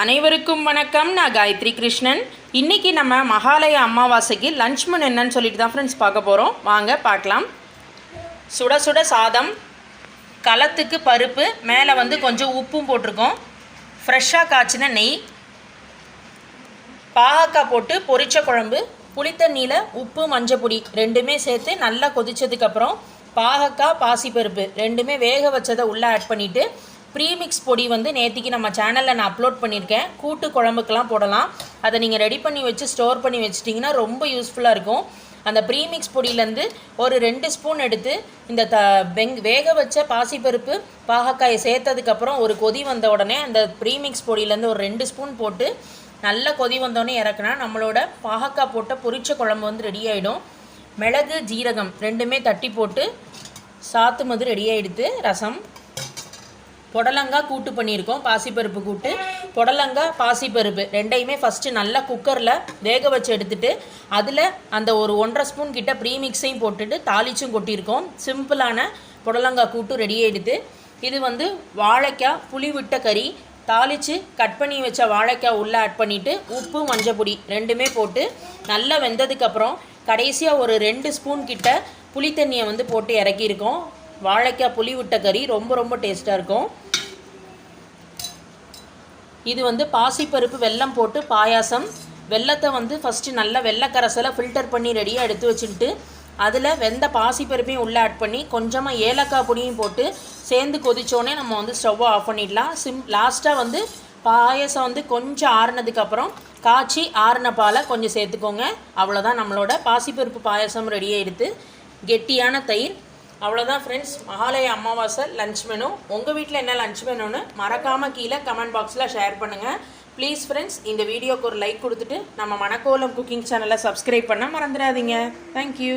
அனைவருக்கும் வணக்கம். நான் காயத்ரி கிருஷ்ணன். இன்றைக்கி நம்ம மகாலய அமாவாசைக்கு லஞ்ச் முன் என்னன்னு சொல்லிட்டு தான் ஃப்ரெண்ட்ஸ் பார்க்க போகிறோம் வாங்க பார்க்கலாம். சுட சுட சாதம் களத்துக்கு பருப்பு மேலே வந்து கொஞ்சம் உப்பும் போட்டிருக்கோம். ஃப்ரெஷ்ஷாக காய்ச்சின நெய் பாகக்காய் போட்டு பொரிச்ச குழம்பு புளித்தண்ணியில் உப்பு மஞ்சப்பொடி ரெண்டுமே சேர்த்து நல்லா கொதித்ததுக்கப்புறம் பாகக்காய் பாசிப்பருப்பு ரெண்டுமே வேக வச்சதை உள்ளே ஆட் பண்ணிவிட்டு ப்ரீமிக்ஸ் பொடி வந்து நேற்றுக்கு நம்ம சேனலில் நான் அப்லோட் பண்ணியிருக்கேன். கூட்டு குழம்புக்கெலாம் போடலாம். அதை நீங்கள் ரெடி பண்ணி வச்சு ஸ்டோர் பண்ணி வச்சிட்டிங்கன்னா ரொம்ப யூஸ்ஃபுல்லாக இருக்கும். அந்த ப்ரீமிக்ஸ் பொடியிலேருந்து ஒரு ரெண்டு ஸ்பூன் எடுத்து இந்த த வெங் வேக வச்ச பாசிப்பருப்பு பாகக்காயை சேர்த்ததுக்கப்புறம் ஒரு கொதி வந்த உடனே அந்த ப்ரீமிக்ஸ் பொடியிலேருந்து ஒரு ரெண்டு ஸ்பூன் போட்டு நல்லா கொதி வந்தோடனே இறக்குனா நம்மளோட பாகக்காய் போட்ட பொரிச்ச குழம்பு வந்து ரெடி ஆகிடும் மிளகு ஜீரகம் ரெண்டுமே தட்டி போட்டு சாத்து மது ரெடி ஆகிடுது ரசம். புடலங்காய் கூட்டு பண்ணியிருக்கோம் பாசிப்பருப்பு கூட்டு. புடலங்காய் பாசிப்பருப்பு ரெண்டையுமே ஃபஸ்ட்டு நல்லா குக்கரில் வேக வச்சு எடுத்துட்டு அதில் அந்த ஒரு ஒன்றரை ஸ்பூன் கிட்ட ப்ரீமிக்ஸையும் போட்டுட்டு தாளிச்சும் கொட்டியிருக்கோம். சிம்பிளான புடலங்காய் கூட்டு ரெடி ஆகிடுது இது வந்து வாழைக்காய் புளி விட்ட கறி தாளித்து கட் பண்ணி வச்ச வாழைக்காய் உள்ளே ஆட் பண்ணிவிட்டு உப்பு மஞ்சப்பொடி ரெண்டுமே போட்டு நல்லா வெந்ததுக்கப்புறம் கடைசியாக ஒரு ரெண்டு ஸ்பூன் கிட்ட புளி தண்ணியை வந்து போட்டு இறக்கியிருக்கோம். வாழைக்காய் புளி விட்ட கறி ரொம்ப ரொம்ப டேஸ்ட்டாக இருக்கும். இது வந்து பாசிப்பருப்பு வெல்லம் போட்டு பாயாசம். வெல்லத்தை வந்து ஃபஸ்ட்டு நல்லா வெள்ளக்கரசலை ஃபில்டர் பண்ணி ரெடியாக எடுத்து வச்சுட்டு அதில் வெந்த பாசிப்பருப்பையும் உள்ளே ஆட் பண்ணி கொஞ்சமாக ஏலக்காய் பொடியும் போட்டு சேர்ந்து கொதிச்சோடனே நம்ம வந்து ஸ்டவ்வை ஆஃப் பண்ணிடலாம். சிம் லாஸ்ட்டாக வந்து பாயசம் வந்து கொஞ்சம் ஆறுனதுக்கப்புறம் காய்ச்சி ஆறுன பாலை கொஞ்சம் சேர்த்துக்கோங்க. அவ்வளோதான் நம்மளோட பாசிப்பருப்பு பாயசம் ரெடியாக எடுத்து கெட்டியான தயிர் அவ்வளோதான் ஃப்ரெண்ட்ஸ் மகாலய அமாவாசை லஞ்ச் மெனு உங்கள் வீட்டில் என்ன லஞ்ச் மெனுன்னு மறக்காமல் கீழே கமெண்ட் பாக்ஸில் ஷேர் பண்ணுங்கள் ப்ளீஸ் ஃப்ரெண்ட்ஸ் இந்த வீடியோக்கு ஒரு லைக் கொடுத்துட்டு நம்ம மணக்கோலம் குக்கிங் சேனலை சப்ஸ்கிரைப் பண்ண மறந்துடாதீங்க. தேங்க்யூ